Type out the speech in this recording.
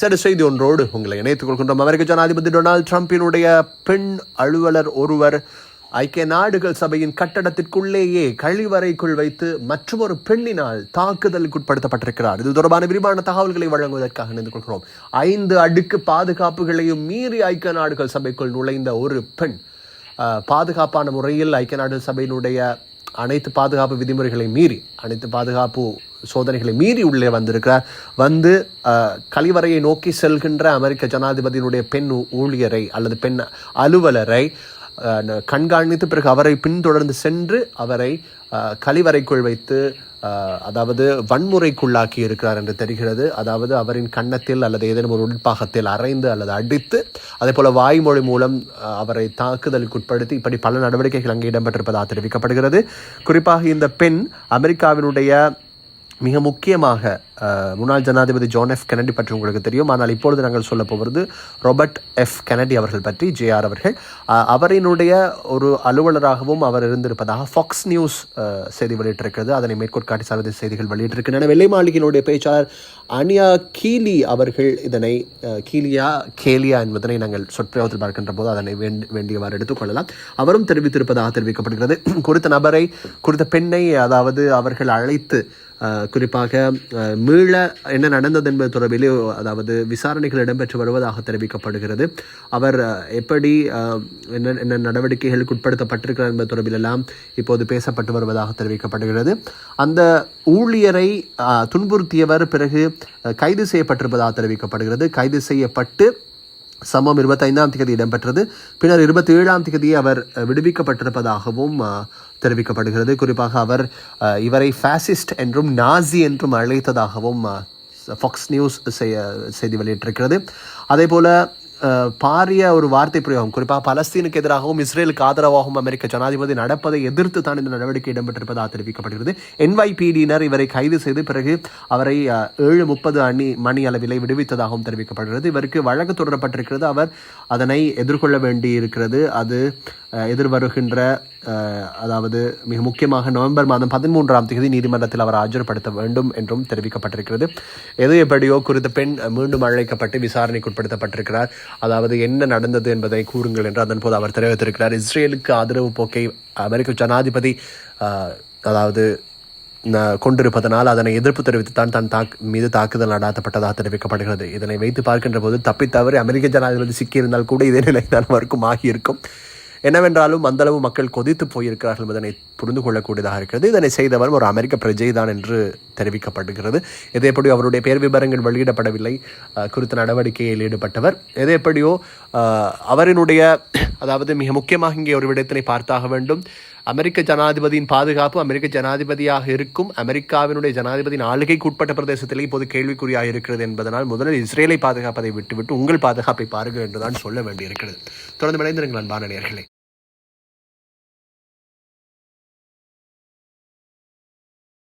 சரி செய்தி ஒன்றோடு உங்களை இணைத்துக் கொள்கின்றோம். அமெரிக்க ஜனாதிபதி டொனால்டு ட்ரம்பினுடைய பெண் அலுவலர் ஒருவர் ஐக்கிய நாடுகள் சபையின் கட்டடத்திற்குள்ளேயே கழிவறைக்குள் வைத்து மற்றொரு பெண்ணினால் தாக்குதலுக்கு உட்படுத்தப்பட்டிருக்கிறார். இது தொடர்பான விரிவான தகவல்களை வழங்குவதற்காக இணைந்து கொள்கிறோம். ஐந்து அடுக்கு பாதுகாப்புகளையும் மீறி ஐக்கிய நாடுகள் சபைக்குள் நுழைந்த ஒரு பெண் பாதுகாப்பான முறையில் ஐக்கிய நாடுகள் சபையினுடைய அனைத்து பாதுகாப்பு விதிமுறைகளை மீறி அனைத்து பாதுகாப்பு சோதனைகளை மீறி உள்ளே வந்திருக்கிறார். வந்து கழிவறையை நோக்கி செல்கின்ற அமெரிக்க ஜனாதிபதியினுடைய பெண் ஊழியரை அல்லது பெண் அலுவலரை அஹ், கண்காணித்து பிறகு அவரை பின்தொடர்ந்து சென்று அவரை கழிவறைக்குள் வைத்து அதாவது வன்முறைக்குள்ளாக்கி இருக்கிறார் என்று தெரிகிறது. அதாவது அவரின் கன்னத்தில் அல்லது ஏதேனும் ஒரு உட்பாகத்தில் அரைந்து அல்லது அடித்து அதே போல வாய்மொழி மூலம் அவரை தாக்குதலுக்கு உட்படுத்தி இப்படி பல நடவடிக்கைகள் அங்கே இடம்பெற்றிருப்பதாக தெரிவிக்கப்படுகிறது. குறிப்பாக இந்த பெண் அமெரிக்காவினுடைய மிக முக்கியமாக முன்னாள் ஜனாதிபதி ஜான் எஃப் கெனடி பற்றி உங்களுக்கு தெரியும். ஆனால் இப்பொழுது நாங்கள் சொல்ல போவது ராபர்ட் எஃப் கெனடி அவர்கள் பற்றி ஜேஆர் அவர்கள். அவரினுடைய ஒரு அலுவலராகவும் அவர் இருந்திருப்பதாக ஃபாக்ஸ் நியூஸ் செய்தி வெளியிட்டிருக்கிறது. அதனை மேற்கோட்காட்டி சர்வதேச செய்திகள் வெளியிட்டிருக்கின்றன. வெள்ளை மாளிகையினுடைய பேச்சாளர் அனியா கீலி அவர்கள் இதனை கீலியா கேலியா என்பதனை நாங்கள் சொற்பிரயோகத்தில் பார்க்கின்ற போது அதனை வேண்டி- வேண்டியவாறு எடுத்துக்கொள்ளலாம் அவரும் தெரிவித்திருப்பதாக தெரிவிக்கப்படுகிறது. குறித்த நபரை குறித்த பெண்ணை அதாவது அவர்கள் அழைத்து குறிப்பாக மீள என்ன நடந்தது என்பது தொடர்பிலே அதாவது விசாரணைகள் இடம்பெற்று வருவதாக தெரிவிக்கப்படுகிறது. அவர் எப்படி என்ன என்ன நடவடிக்கைகளுக்கு உட்படுத்தப்பட்டிருக்கிறார் என்பது தொடர்பிலெல்லாம் இப்போது பேசப்பட்டு வருவதாக தெரிவிக்கப்படுகிறது. அந்த ஊழியரை துன்புறுத்தியவர் பிறகு கைது செய்யப்பட்டிருப்பதாக தெரிவிக்கப்படுகிறது. கைது செய்யப்பட்டு சம்பவம் இருபத்தைந்தாம் தேதி இடம்பெற்றது. பின்னர் இருபத்தி ஏழாம் தேதி அவர் விடுவிக்கப்பட்டிருப்பதாகவும் தெரிவிக்கப்படுகிறது. குறிப்பாக அவர் இவரை ஃபேசிஸ்ட் என்றும் நாசி என்றும் அழைத்ததாகவும் ஃபாக்ஸ் நியூஸ் செய்ய செய்தி வெளியிட்டிருக்கிறது. அதே போல பாரிய ஒரு வார்த்தை பிரயோகம். குறிப்பாக பலஸ்தீனுக்கு எதிராகவும் இஸ்ரேலுக்கு ஆதரவாகவும் அமெரிக்க ஜனாதிபதி நடப்பதை எதிர்த்து தான் இந்த நடவடிக்கை இடம்பெற்றிருப்பதாக தெரிவிக்கப்படுகிறது. என்வைபிடியினர் இவரை கைது செய்து பிறகு அவரை ஏழு முப்பது அணி மணி அளவிலே விடுவித்ததாகவும் தெரிவிக்கப்படுகிறது. இவருக்கு வழக்கு தொடரப்பட்டிருக்கிறது. அவர் அதனை எதிர்கொள்ள வேண்டி இருக்கிறது அது எதிர்வருகின்ற அதாவது மிக முக்கியமாக நவம்பர் மாதம் பதிமூன்றாம் தேதி நீதிமன்றத்தில் அவர் ஆஜர்படுத்த வேண்டும் என்றும் தெரிவிக்கப்பட்டிருக்கிறது. எது எப்படியோ குறித்த பெண் மீண்டும் அழைக்கப்பட்டு விசாரணைக்கு உட்படுத்தப்பட்டிருக்கிறார். அதாவது என்ன நடந்தது என்பதை கூறுங்கள் என்று அதன் போது அவர் தெரிவித்திருக்கிறார். இஸ்ரேலுக்கு ஆதரவு போக்கை அமெரிக்க ஜனாதிபதி அதாவது கொண்டிருப்பதனால் அதனை எதிர்ப்பு தெரிவித்துத்தான் தன் தாக் மீது தாக்குதல் நடாத்தப்பட்டதாக தெரிவிக்கப்படுகிறது. இதனை வைத்து பார்க்கின்ற போது தப்பித்தவறு அமெரிக்க ஜனாதிபதி சிக்கியிருந்தால் கூட இதே நிலை தான் அவருக்கும் ஆகியிருக்கும். என்னவென்றாலும் அந்தளவு மக்கள் கொதித்து போயிருக்கிறார்கள் என்பதனை புரிந்து கொள்ளக்கூடியதாக இருக்கிறது. இதனை செய்தவர் ஒரு அமெரிக்க பிரஜை தான் என்று தெரிவிக்கப்படுகிறது. எது எப்படியோ அவருடைய பேர் விவரங்கள் வெளியிடப்படவில்லை. குறித்த நடவடிக்கையில் ஈடுபட்டவர். எது எப்படியோ அவரினுடைய அதாவது மிக முக்கியமாக இங்கே ஒரு விடயத்தினை பார்த்தாக வேண்டும். அமெரிக்க ஜனாதிபதியின் பாதுகாப்பு அமெரிக்க ஜனாதிபதியாக இருக்கும். அமெரிக்காவினுடைய ஜனாதிபதியின் ஆளுகைக்கு உட்பட்ட பிரதேசத்திலே இப்போது கேள்விக்குறியாக இருக்கிறது என்பதனால் முதலில் இஸ்ரேலை பாதுகாப்பதை விட்டுவிட்டு உங்கள் பாதுகாப்பை பாருங்கள் என்றுதான் சொல்ல வேண்டியிருக்கிறது. தொடர்ந்து இணைந்திருங்கள் அன்பான நேயர்களே.